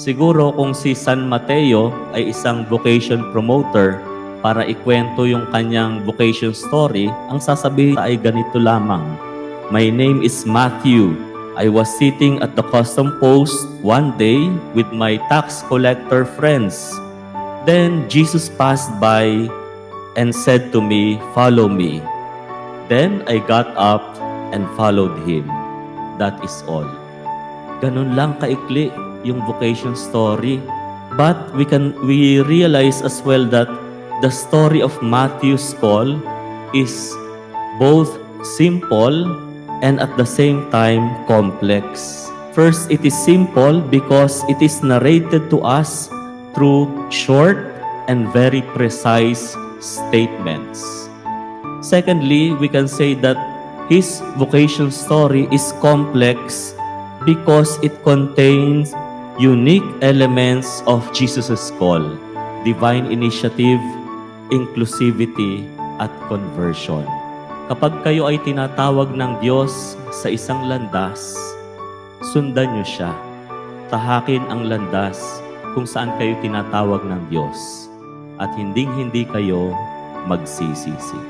Siguro kung si San Mateo ay isang vocation promoter para ikwento yung kanyang vocation story, ang sasabihin ay ganito lamang. My name is Matthew. I was sitting at the custom post one day with my tax collector friends. Then Jesus passed by and said to me, Follow me. Then I got up and followed him. That is all. Ganun lang kaikli yung vocation story. But we can we realize as well that the story of Matthew's call is both simple and at the same time complex. First, it is simple because it is narrated to us through short and very precise statements. Secondly, we can say that his vocation story is complex because it contains unique elements of Jesus' call, divine initiative, inclusivity, at conversion. Kapag kayo ay tinatawag ng Diyos sa isang landas, sundan niyo siya. Tahakin ang landas kung saan kayo tinatawag ng Diyos at hinding-hindi kayo magsisisi.